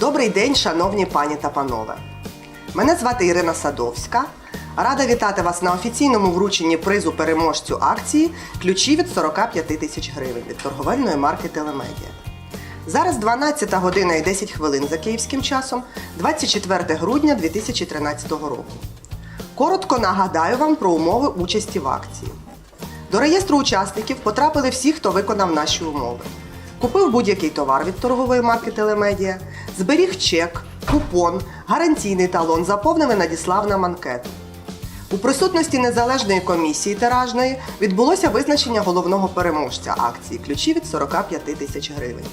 Добрий день, шановні пані та панове. Мене звати Ірина Садовська. Рада вітати вас на офіційному врученні призу переможцю акції ключі від 45 тисяч гривень від торговельної марки Телемедіа. Зараз 12 година і 10 хвилин за київським часом, 24 грудня 2013 року. Коротко нагадаю вам про умови участі в акції. До реєстру учасників потрапили всі, хто виконав наші умови. Купив будь-який товар від торгової марки Телемедіа, зберіг чек, купон, гарантійний талон, заповнив надіслав нам анкету. У присутності незалежної комісії тиражної відбулося визначення головного переможця акції ключі від 45 тисяч гривень.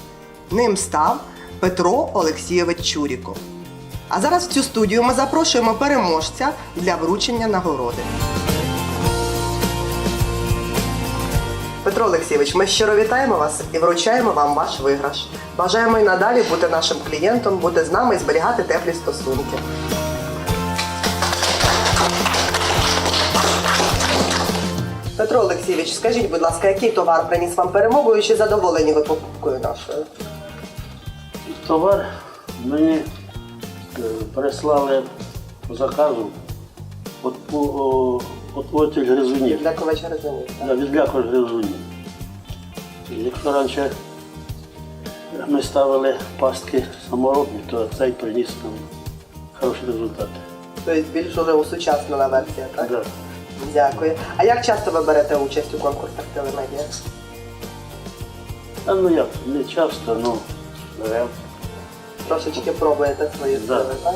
Ним став Петро Олексійович Чуріков. А зараз в цю студію ми запрошуємо переможця для вручення нагороди. Петро Олексійович, ми щиро вітаємо вас і вручаємо вам ваш виграш. Бажаємо і надалі бути нашим клієнтом, бути з нами і зберігати теплі стосунки. Петро Олексійович, скажіть, будь ласка, який товар приніс вам перемогу і чи задоволені ви покупкою нашою? Товар мені е, прислали по заказу от, о, отводитель гризунів. Дякувач Резонів. Да, відлякувач гризунів. Якщо раніше ми ставили пастки саморобні, то цей приніс нам хороші результати. Тобто більш уже усучаснена версія, так? Да. Дякую. А як часто ви берете участь у конкурсах телемедіа? А ну як, не часто, ну беремо. Трошечки пробуєте свої Да. сили, так?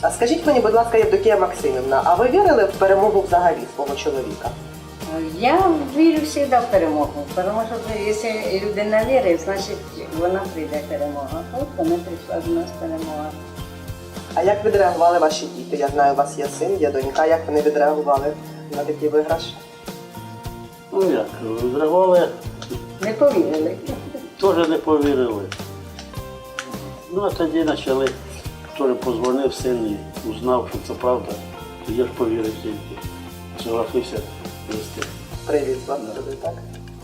А скажіть мені, будь ласка, Євдокія Максимівна, а ви вірили в перемогу взагалі свого чоловіка? Я вірю завжди в перемогу, тому що якщо людина вірить, значить вона прийде перемога. От вона прийшла до нас перемога. А як відреагували ваші діти? Я знаю, у вас є син, є донька. Як вони відреагували на такий виграш? Ну як, зреагували, Не повірили. теж не повірили. Ну а тоді почали, теж позвонив син і узнав, що це правда. То я ж повірив тільки. Согласився Привіт вас сюди, так?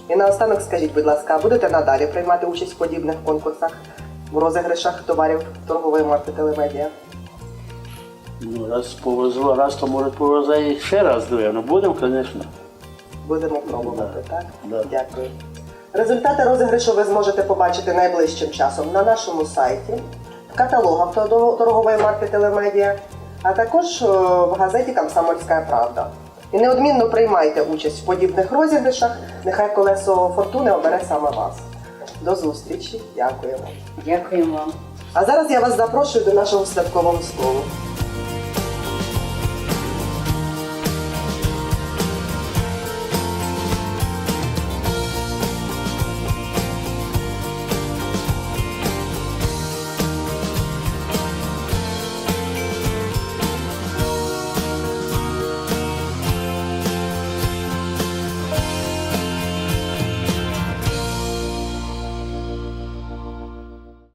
І наостанок скажіть, будь ласка, будете надалі приймати участь в подібних конкурсах, в розіграшах товарів торгової марки телемедіа? Ну, раз повезло, раз то може повезе і ще раз, ну будемо, звісно. Будемо пробувати, так? Да. Дякую. Результати розіграшу ви зможете побачити найближчим часом на нашому сайті, в каталогах торгової марки Телемедіа, а також е, в газеті Комсомольська Правда. І неодмінно приймайте участь в подібних розіграшах. Нехай колесо фортуни обере саме вас. До зустрічі. Дякуємо вам. А зараз я вас запрошую до нашого святкового столу.